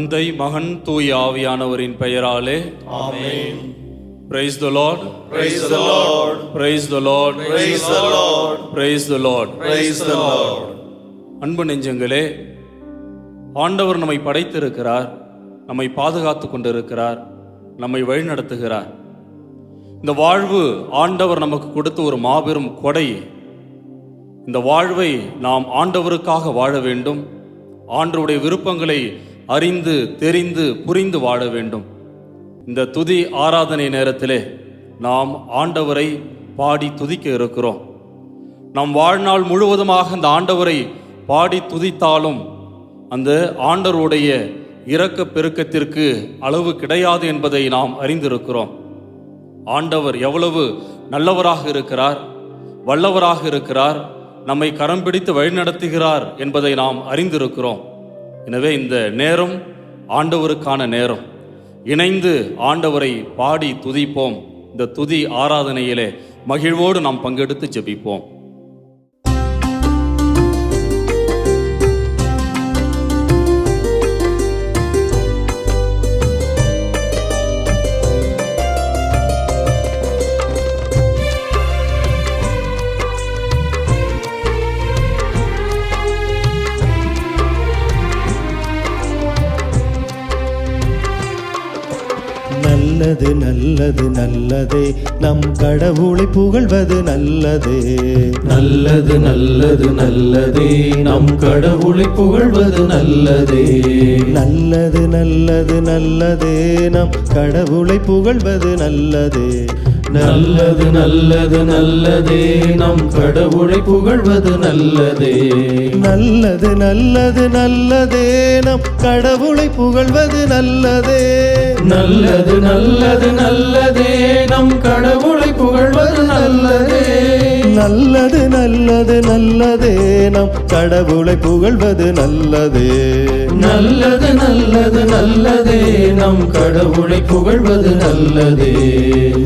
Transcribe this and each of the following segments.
தந்தை மகன் தூய் ஆவியானவரின் பெயராலே. Amen. Praise the Lord Praise the Lord. Praise the Lord Praise the Lord. Praise the Lord Praise the Lord. அன்பு நெஞ்சங்களே ஆண்டவர் நம்மை படைத்திருக்கிறார் நம்மை பாதுகாத்து கொண்டிருக்கிறார் நம்மை வழிநடத்துகிறார். இந்த வாழ்வு ஆண்டவர் நமக்கு கொடுத்த ஒரு மாபெரும் கொடை. இந்த வாழ்வை நாம் ஆண்டவருக்காக வாழ வேண்டும். ஆண்டவருடைய விருப்பங்களை அறிந்து தெரிந்து புரிந்து வாழ வேண்டும். இந்த துதி ஆராதனை நேரத்திலே நாம் ஆண்டவரை பாடி துதிக்க இருக்கிறோம். நம் வாழ்நாள் முழுவதுமாக இந்த ஆண்டவரை பாடி துதித்தாலும் அந்த ஆண்டவருடைய இரக்க பெருக்கத்திற்கு அளவு கிடையாது என்பதை நாம் அறிந்திருக்கிறோம். ஆண்டவர் எவ்வளவு நல்லவராக இருக்கிறார் வல்லவராக இருக்கிறார் நம்மை கரம் பிடித்து வழிநடத்துகிறார் என்பதை நாம் அறிந்திருக்கிறோம். எனவே இந்த நேரம் ஆண்டவருக்கான நேரம். இணைந்து ஆண்டவரை பாடி துதிப்போம். இந்த துதி ஆராதனையிலே மகிழ்வோடு நாம் பங்கெடுத்து ஜெபிப்போம் நல்லது நல்லது நல்லதே. நம் கடவுளை புகழ்வது நல்லதே. நல்லது நல்லது நல்லதே. நம் கடவுளை புகழ்வது நல்லதே. நல்லது நல்லது நல்லதே. நம் கடவுளை புகழ்வது நல்லதே. நல்லது நல்லது நல்லதே. நம் கடவுளை புகழ்வது நல்லதே. நல்லது நல்லது நல்லதே. நம் கடவுளை புகழ்வது நல்லதே. நல்லது நல்லது நல்லதே. நம் கடவுளை புகழ்வது நல்லதே. நல்லது நல்லது நல்லதே. நம் கடவுளை புகழ்வது நல்லதே. நல்லது நல்லது நல்லதே. நம் கடவுளை புகழ்வது நல்லதே.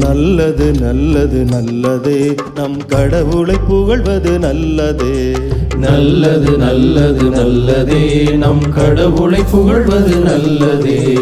நல்லது நல்லது நல்லதே. நம் கடவுளை புகழ்வது நல்லதே. நல்லது நல்லது நல்லதே. நம் கடவுளை புகழ்வது நல்லதே.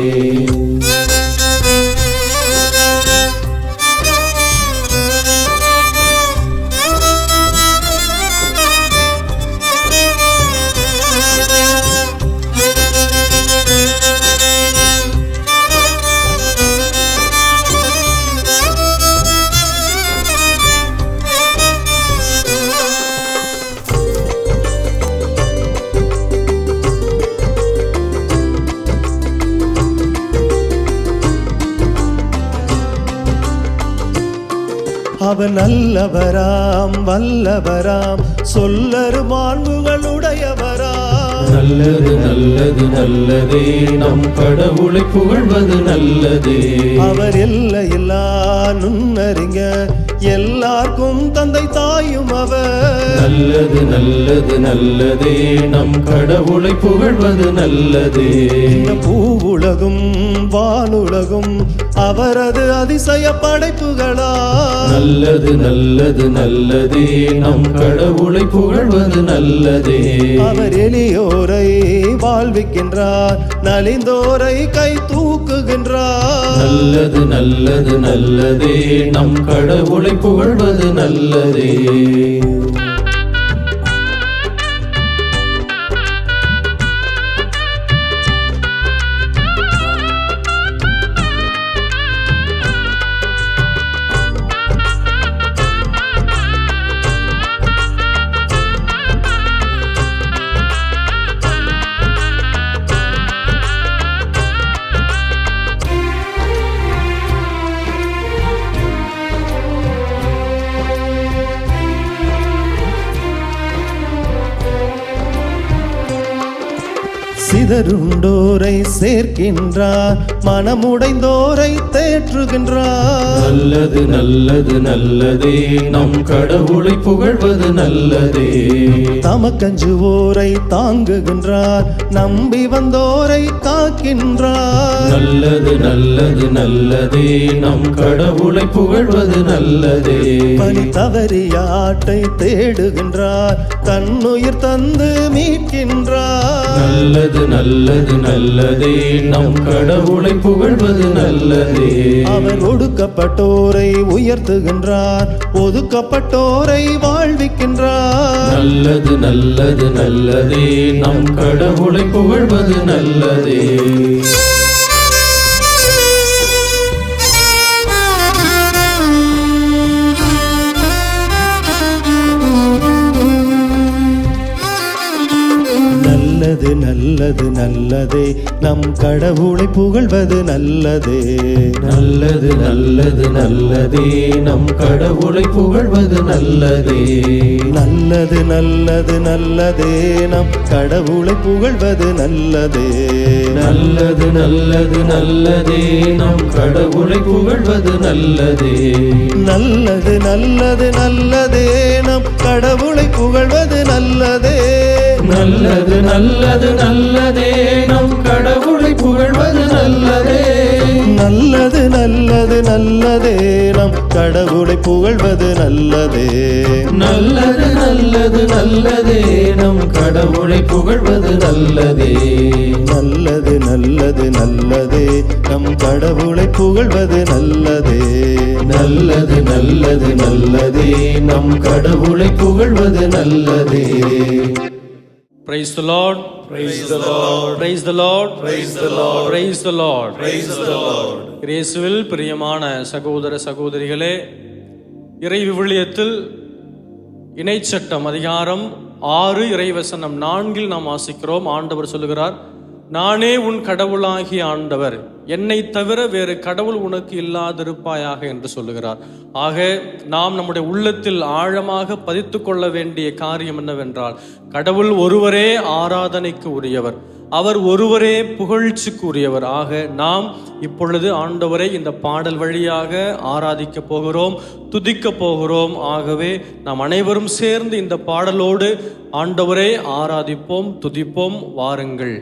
அவர் நல்லவராம் வல்லவராம். சொல்லரு மாண்புகளுடையவராம். நல்லது நல்லது நல்லதே. நம் கடவுளை புகழ்வது நல்லதே. அவர் எல்லையில்லா நுண்ணறிங்க. எல்லாருக்கும் தந்தை தாயும் அவர். நல்லது நல்லது நல்லதே. நம் கடவுளை புகழ்வது நல்லதே. இந்த பூவுலகும் வானுலகும் அவரது அதிசய படைப்புகளா. நல்லது நல்லது நல்லதே. நம் கடவுளை புகழ்வது நல்லதே. அவர் எளியோரை வாழ்விக்கின்றார். நலிந்தோரை கை தூக்குகின்றார். நல்லது நல்லது நல்லதே. நம் கடவுளை புகழ்வது நல்லதே. சேர்க்கின்றார் மனமுடைந்தோரை தேற்றுகின்றார். நல்லது நல்லது நல்லதே. நம் கடவுளை புகழ்வது நல்லதே. தமக்கஞ்சுவோரை தாங்குகின்றார் நம்பி வந்தோரை காக்கின்றார் நல்லது நல்லது நல்லதே. நம் கடவுளை புகழ்வது நல்லதே. பலி தவறிய ஆட்டை தேடுகின்றார். தன்னுயிர் தந்து மீட்கின்றார். நல்லது நல்லது நல்லதே. நம் கடவுளை புகழ்வது நல்லதே. அவர் ஒடுக்கப்பட்டோரை உயர்த்துகின்றார். ஒதுக்கப்பட்டோரை வாழ்விக்கின்றார். நல்லது நல்லது நல்லதே. நம் கடவுளை புகழ்வது நல்லதே. Thank you. நல்லது நல்லது நல்லதே. நம் கடவுளை புகழ்வது நல்லதே. நல்லது நல்லது நல்லதே. நம் கடவுளை புகழ்வது நல்லதே. நல்லது நல்லது நல்லதே. நம் கடவுளை புகழ்வது நல்லதே. நல்லது நல்லது நல்லதே. நம் கடவுளை புகழ்வது நல்லதே. நல்லது நல்லது நல்லதே. நம் கடவுளை புகழ்வது நல்லதே. நல்லது நல்லது நல்லதே. நம் கடவுளை புகழ்வது நல்லதே. நல்லது நல்லது நல்லதே. நம் கடவுளை புகழ்வது நல்லதே. நல்லது நல்லது நல்லதே. நம் கடவுளை புகழ்வது நல்லதே. நல்லது நல்லது நல்லதே. நம் கடவுளை புகழ்வது நல்லதே. நல்லது நல்லது நல்லதே. நம் கடவுளை புகழ்வது நல்லதே. Praise the Lord. Praise the Lord. Praise the Lord. Praise the Lord. Praise the Lord. Praise the Lord. இயேசுவில் பிரியமான சகோதர சகோதரிகளே இறை விவிலியத்தில் இணைச்சட்டம் அதிகாரம் ஆறு இறைவசனம் நான்கில் நாம் வாசிக்கிறோம் ஆண்டவர் சொல்லுகிறார் நானே உன் கடவுளாகிய ஆண்டவர். என்னை தவிர வேறு கடவுள் உனக்கு இல்லாதிருப்பாயாக என்று சொல்லுகிறார். ஆக நாம் நம்முடைய உள்ளத்தில் ஆழமாக பதித்து கொள்ள வேண்டிய காரியம் என்னவென்றால் கடவுள் ஒருவரே ஆராதனைக்கு உரியவர். அவர் ஒருவரே புகழ்ச்சிக்கு உரியவர். ஆக நாம் இப்பொழுது ஆண்டவரை இந்த பாடல் வழியாக ஆராதிக்க போகிறோம் துதிக்க போகிறோம். ஆகவே நாம் அனைவரும் சேர்ந்து இந்த பாடலோடு ஆண்டவரை ஆராதிப்போம் துதிப்போம் வாருங்கள்.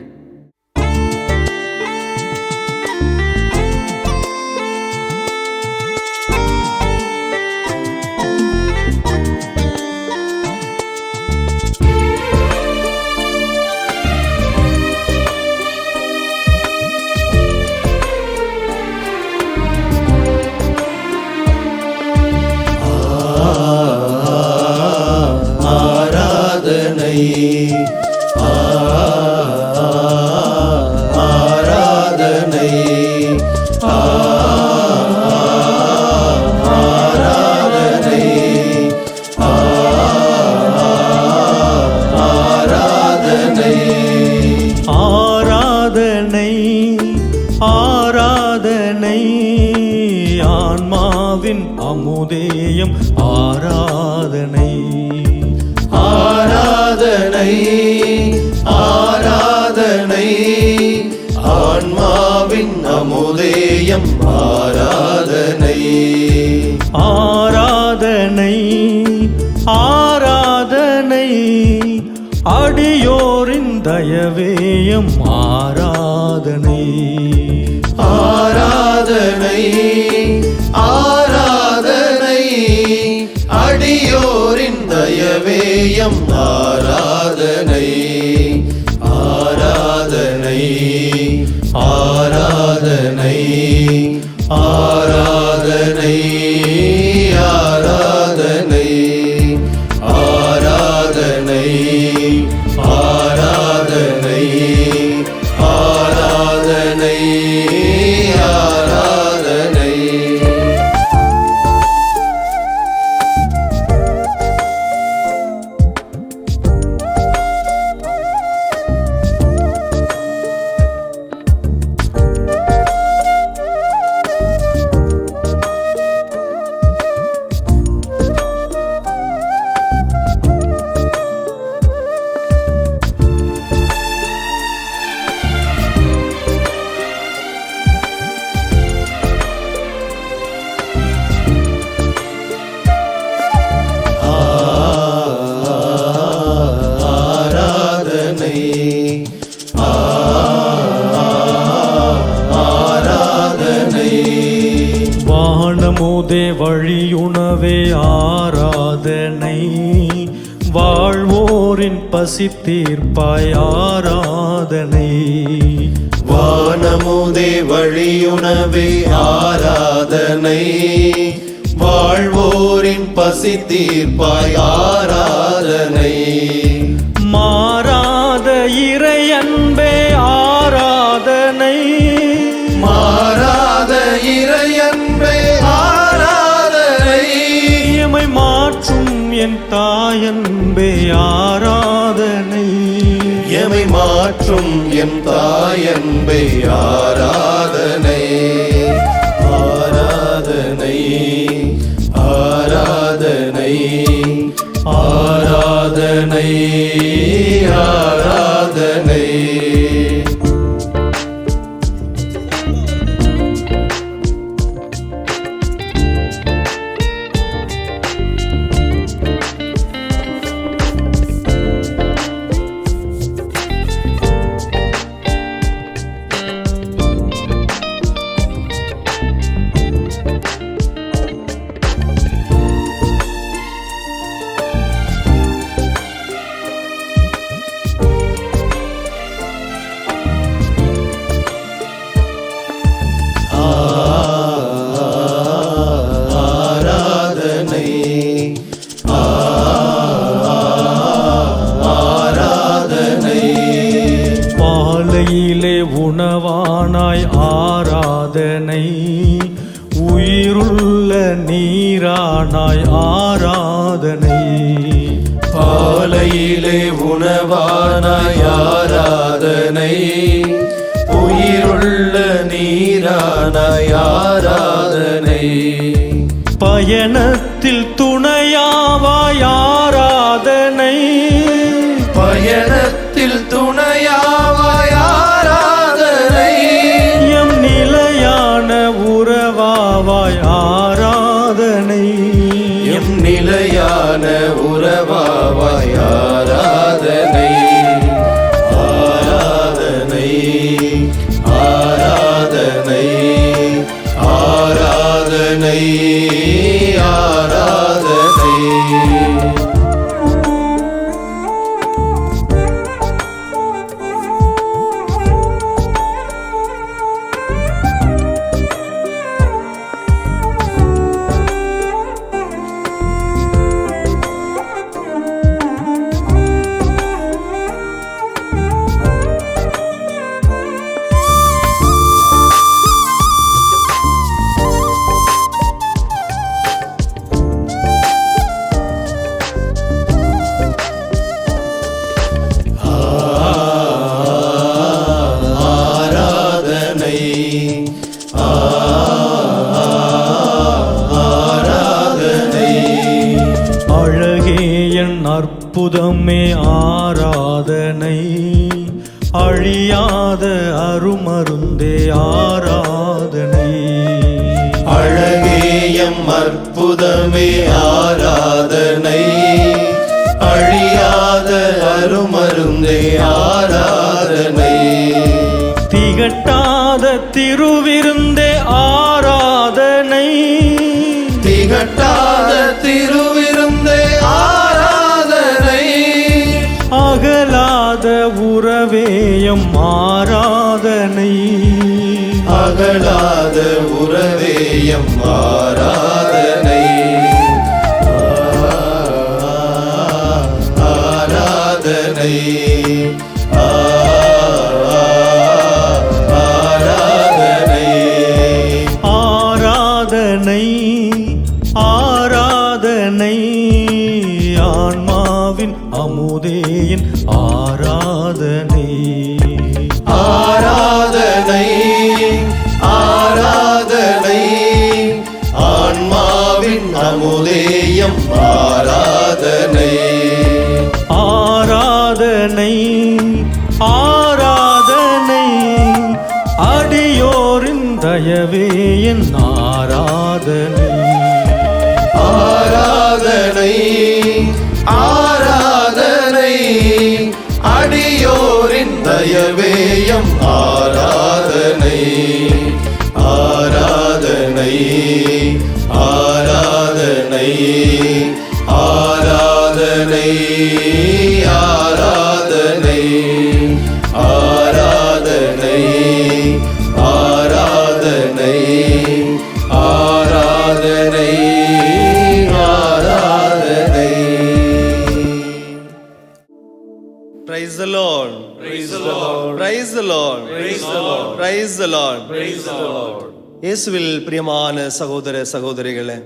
ஆராதனை ஆராதனை ஆராதனை ஆராதனை ஆராதனை ஆன்மாவின் அமுதேயம் ஆரா அடியோரின் தயவேயம் ஆராதனை. ஆராதனை ஆராதனை அடியோரின் தயவேயம் ஆராதனை. ஆராதனை ஆராதனை ஆராதனை. தீர்ப்பாய் ஆராதனை வானமுதே வழியுணவே ஆராதனை. வாழ்வோரின் பசி தீர்ப்பாய் ஆராதனை. மாறாத இறை மாற்றும் என் தாயன்பை ஆராதனை ஆராதனை ஆராதனை ஆராதனை ஆராதனை. உயிருள்ள நீரான யாராதனை பயணத்தில் துணையாவாயா? ஆராதனை. அழகேயம் அற்புதமே ஆராதனை. அழியாத அருமருந்தே ஆராதனை. திகட்டாத திருவிருந்தே ஆராதனை. திகட்டாத திருவிருந்தே ஆராதனை. அகலாத உறவேயம் அகலாத உறவேயம் ஆராதனை. ஆராதனை. ஆராதனை. ஆராதனை ஆராதனை. ஆன்மாவின் அமுதேயின் ஆ அமுதேயம் ஆராதனை. ஆராதனை ஆராதனை. அடியோரின் தயவே என் ஆராதனை. ஆராதனை ஆராதனை. அடியோரின் தயவேயம் ஆராதனை. ஆராதனை. இயேசுவில் பிரியமான சகோதர சகோதரிகளே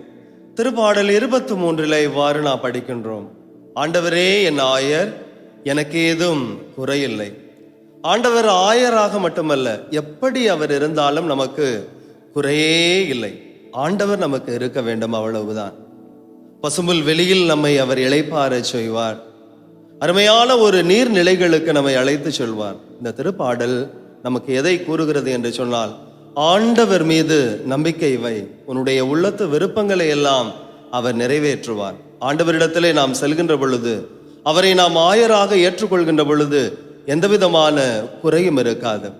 திருப்பாடல் இருபத்தி மூன்றில் இவ்வாறு நான் படிக்கின்றோம். ஆண்டவரே என் ஆயர் எனக்கு ஏதும் குறையில்லை. ஆண்டவர் ஆயராக மட்டுமல்ல எப்படி அவர் இருந்தாலும் நமக்கு குறையே இல்லை. ஆண்டவர் நமக்கு இருக்க வேண்டும் அவ்வளவுதான். பசும்புல் வெளியில் நம்மை அவர் இளைப்பாறச் செய்வார். அருமையான ஒரு நீர்நிலைகளுக்கு நம்மை அழைத்து செல்வார். இந்த திருப்பாடல் நமக்கு எதை கூறுகிறது என்று சொன்னால் ஆண்டவர் மீது நம்பிக்கை வை. உன்னுடைய உள்ளத்து விருப்பங்களை எல்லாம் அவர் நிறைவேற்றுவார். ஆண்டவரிடத்திலே நாம் செல்கின்ற பொழுது அவரை நாம் ஆயராக ஏற்றுக்கொள்கின்ற பொழுது எந்தவிதமான குறையும் இருக்காது.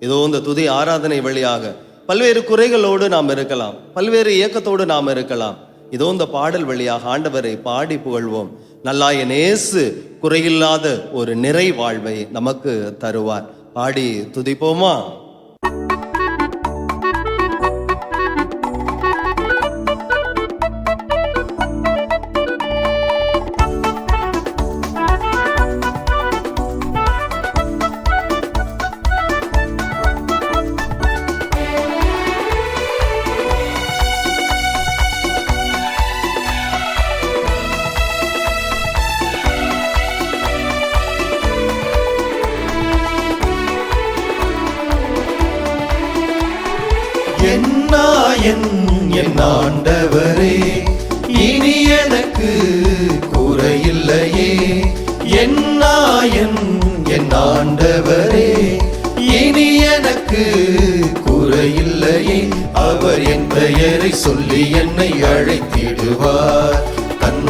இதோ இந்த துதி ஆராதனை வழியாக பல்வேறு குறைகளோடு நாம் இருக்கலாம். பல்வேறு இயக்கத்தோடு நாம் இருக்கலாம். இதோ இந்த பாடல் வழியாக ஆண்டவரை பாடி புகழ்வோம். நல்லாய நேசு குறையில்லாத ஒரு நிறை வாழ்வை நமக்கு தருவார். பாடி துதிப்போமா?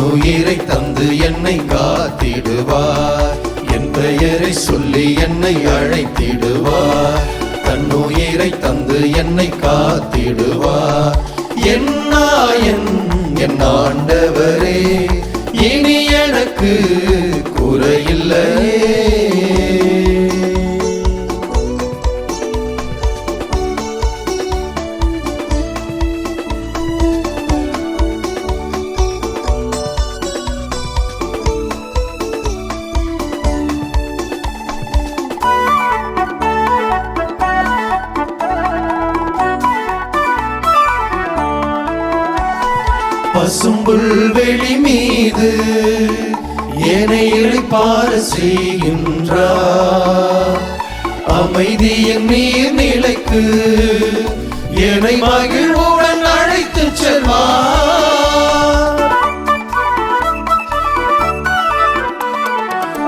உயிரை தந்து என்னை காத்திடுவார். என் பெயரை சொல்லி என்னை அழைத்திடுவார். தன்னுயிரை தந்து என்னை காத்திடுவார். என்னாயன் என் ஆண்டவரே இனி எனக்கு குறையில்லையே. மீது என்னை இழைப்பார செய்கின்றார். அமைதியின் நீர் நிலைக்கு என்னை மகிழ்வுடன் அழைத்து செல்வார்.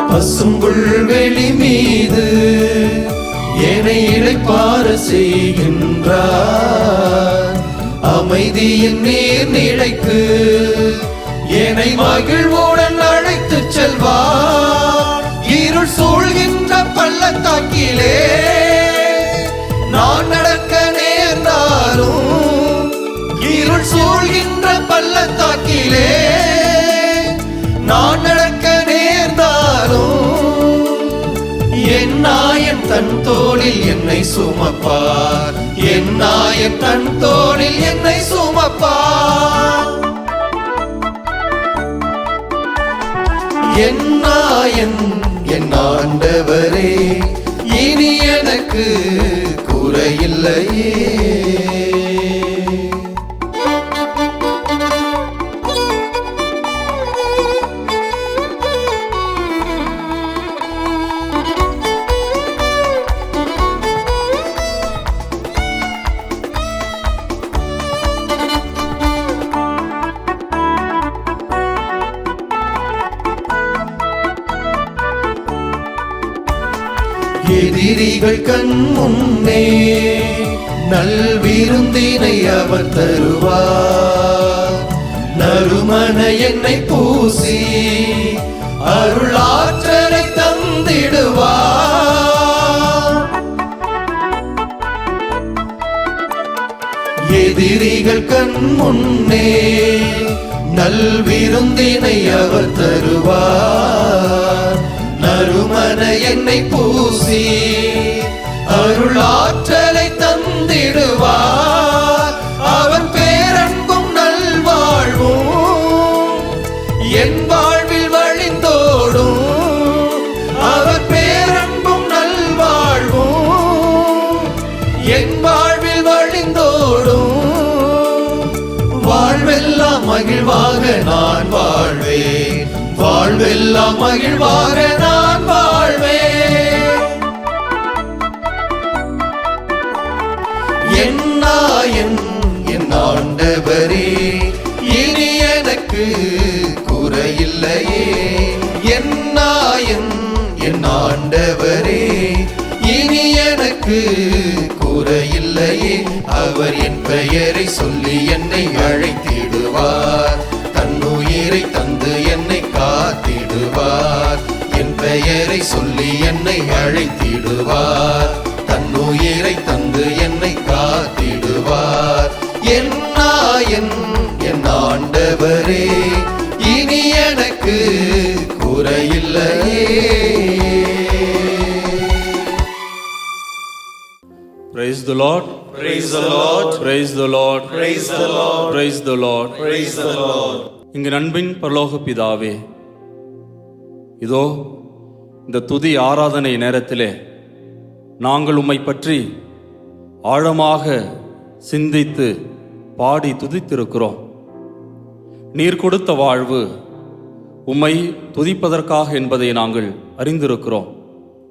பசும்புல் வெளி மீது என்னை இழைப்பார செய்கின்றார். அமைதியின் நீர் நிலைக்கு என்னை மகிழ்வோடன் அழைத்து செல்வார். இருள் சூழ்கின்ற பள்ளத்தாக்கிலே நான் நடக்க நேர்ந்தாலும் இருள் சூழ்கின்ற பள்ளத்தாக்கிலே நான் நடக்க நேர்ந்தாலும் என் நாயன் தன் தோளில் என்னை சுமப்பார். என் நாயன் தன் தோளில் என்னை சுமப்பார் என் நாயன் என் ஆண்டவரே இனி எனக்கு குறையில்லையே. எதிரிகள் கண் முன்னே நல்விருந்தினை அவர் தருவார். நறுமண என்னை பூசி அருளாற்றலை தந்திடுவார். எதிரிகள் கண் முன்னே நல்விருந்தினை அவர் தருவார். ஞான என்னை பூசி அருளாற்றலை தந்திடுவார். அவன் பேரன்பும் நல்வாழ்வும் என் வாழ்வில் வழிந்தோடும். அவர் பேரன்பும் நல்வாழ்வும் என் வாழ்வில் வழிந்தோடும். வாழ்வெல்லாம் மகிழ்வாக நான் வாழ்வேன். வாழ்வெல்லாம் மகிழ்வாக நான் குறையில்லையே என்னாயன் என் ஆண்டவரே. இனி எனக்கு குறையில்லையே அவர் என் பெயரை சொல்லி என்னை அழைத்திடுவார். தன்னுயிரை தந்து என்னை காத்திடுவார். என் பெயரை சொல்லி என்னை அழைத்திடுவார். தன்னுயிரை தந்து என் Praise the Lord. Praise the Lord. Praise the Lord. Praise the Lord. Praise the Lord. Praise the Lord. இங்கு நண்பின் பரலோக பிதாவே இதோ இந்த துதி ஆராதனை நேரத்திலே நாங்கள் உம்மை பற்றி ஆழமாக சிந்தித்து பாடி துதித்திருக்கிறோம் நீர் கொடுத்த வாழ்வு உம்மை துதிப்பதற்காக என்பதை நாங்கள் அறிந்திருக்கிறோம்.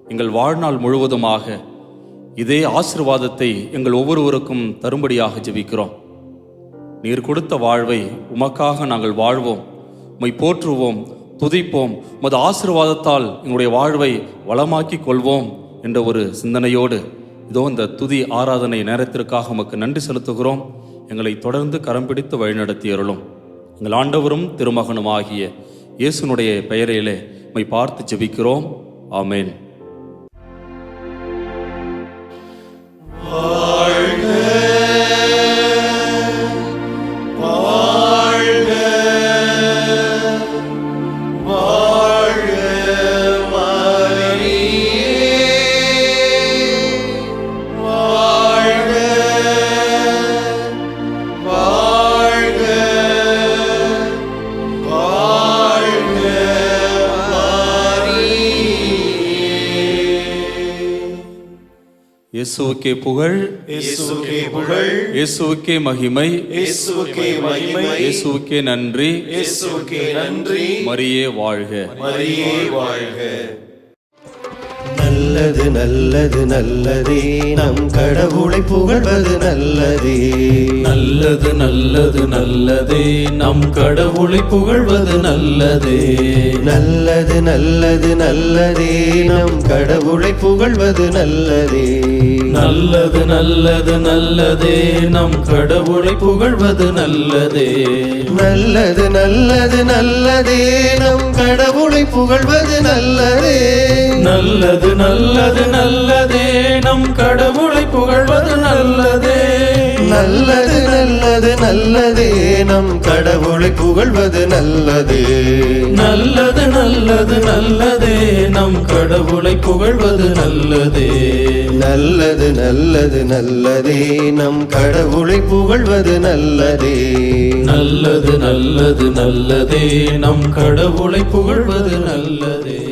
எங்கள் வாழ்நாள் முழுவதுமாக இதே ஆசிர்வாதத்தை எங்கள் ஒவ்வொருவருக்கும் தரும்படியாக ஜெபிக்கிறோம். நீர் கொடுத்த வாழ்வை உமக்காக நாங்கள் வாழ்வோம். உம்மை போற்றுவோம் துதிப்போம். உமது ஆசிர்வாதத்தால் எங்களுடைய வாழ்வை வளமாக்கி கொள்வோம் என்ற ஒரு சிந்தனையோடு இதோ இந்த துதி ஆராதனை நேரத்திற்காக உமக்கு நன்றி செலுத்துகிறோம். எங்களை தொடர்ந்து கரம் பிடித்து வழிநடத்தி அருளும். எங்கள் ஆண்டவரும் திருமகனும் ஆகிய இயேசுனுடைய பெயரையிலே உம்மை பார்த்து ஜெபிக்கிறோம். ஆமேன். இயேசுவுக்கே புகழ் இயேசுவுக்கே புகழ் இயேசுவுக்கே மகிமை இயேசுவுக்கே மகிமை இயேசுவுக்கே நன்றி இயேசுவுக்கே நன்றி மரியே வாழ்க மரியே வாழ்க நல்லது நல்லது நல்லதே. நம் கடவுளை புகழ்வது நல்லதே. நல்லது நல்லது நல்லதே. நம் கடவுளை புகழ்வது நல்லதே. நல்லது நல்லது நல்லதே. நம் கடவுளை புகழ்வது நல்லதே. நல்லது நல்லது நல்லதே. நம் கடவுளை புகழ்வது நல்லதே. நல்லது நல்லது நல்லதே. நம் கடவுளை புகழ்வது நல்லதே. நல்லது நல்லது நல்லதே. நம் கடவுளை புகழ்வது நல்லதே. நல்லது நல்லது நல்லதே. நம் கடவுளை புகழ்வது நல்லதே. நல்லது நல்லது நல்லதே. நம் கடவுளை புகழ்வது நல்லதே. நல்லது நல்லது நல்லதே. நம் கடவுளை புகழ்வது நல்லதே. நல்லது நல்லது நல்லதே. நம் கடவுளை புகழ்வது நல்லதே.